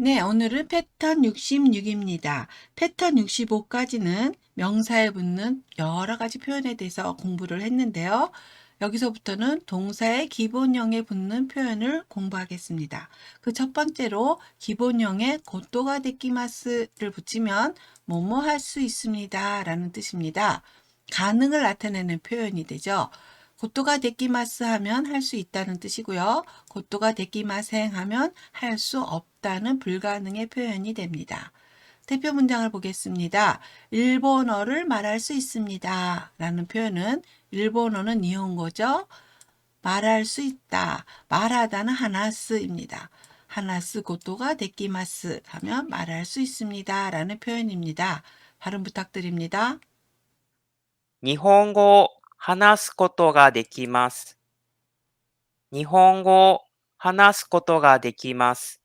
네, 오늘은 패턴 66입니다. 패턴 65까지는 명사에 붙는 여러 가지 표현에 대해서 공부를 했는데요. 여기서부터는 동사의 기본형에 붙는 표현을 공부하겠습니다. 그 첫 번째로 기본형에 고토가 데키마스를 붙이면 뭐뭐 할 수 있습니다. 라는 뜻입니다. 가능을 나타내는 표현이 되죠. 고또가 데끼마스 하면 할 수 있다는 뜻이고요. 고또가 데끼마생 하면 할 수 없다는 불가능의 표현이 됩니다. 대표 문장을 보겠습니다. 일본어를 말할 수 있습니다. 라는 표현은 일본어는 니혼거죠. 말할 수 있다. 말하다는 하나스입니다. 하나스 고토가 데끼마스 하면 말할 수 있습니다. 라는 표현입니다. 발음 부탁드립니다. 일본어 話すことができます。日本語を話すことができます。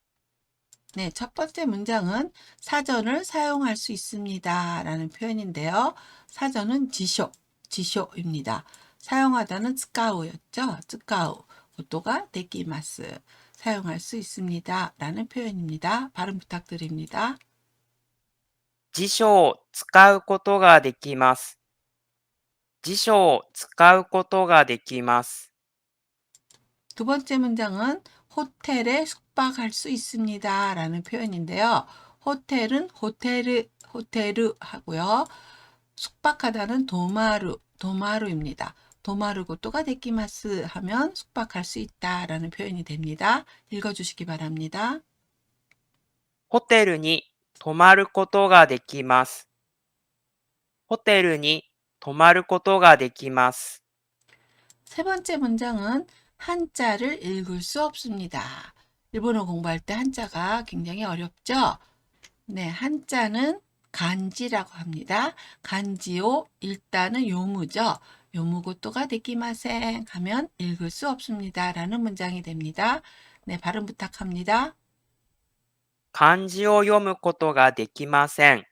네, 첫 번째 문장은 사전을 사용할 수 있습니다. 라는 표현인데요. 사전은 지쇼, 지쇼입니다. 사용하다는 츠카우였죠. 츠카우. 고토가 데키마스. 사용할 수 있습니다. 라는 표현입니다. 발음 부탁드립니다. 辞書を使うことができます。 辞書を使うことができます。 두 번째 문장은 호텔에 숙박할 수 있습니다. 라는 표현인데요. 호텔은 호테르, 호테르 하고요. 숙박하다는 도마루, 도마루입니다. 도마루 고토가 데키마스 하면 숙박할 수 있다. 라는 표현이 됩니다. 읽어주시기 바랍니다. ホテルに泊まることができます。ホテルに 泊まることができます。 세 번째 문장은 한자를 읽을 수 없습니다. 일본어 공부할 때 한자가 굉장히 어렵죠? 네, 한자는 간지라고 합니다. 간지요 일단은 요무죠. 요무고토가 데키마생 하면 읽을 수 없습니다. 라는 문장이 됩니다. 네, 발음 부탁합니다. 漢字を読むことができません。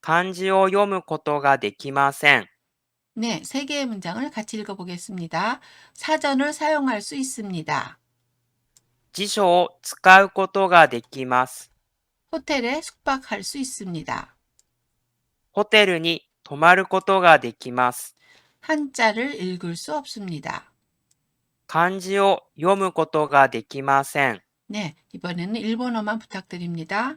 漢字を読むことができません。 네, 세 개의 문장을 같이 읽어보겠습니다. 사전을 사용할 수 있습니다. 辞書を使うことができます。 호텔에 숙박할 수 있습니다. ホテルに泊まることができます。 한자를 읽을 수 없습니다. 漢字を読むことができません。 네, 이번에는 일본어만 부탁드립니다.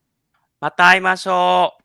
また会いましょう。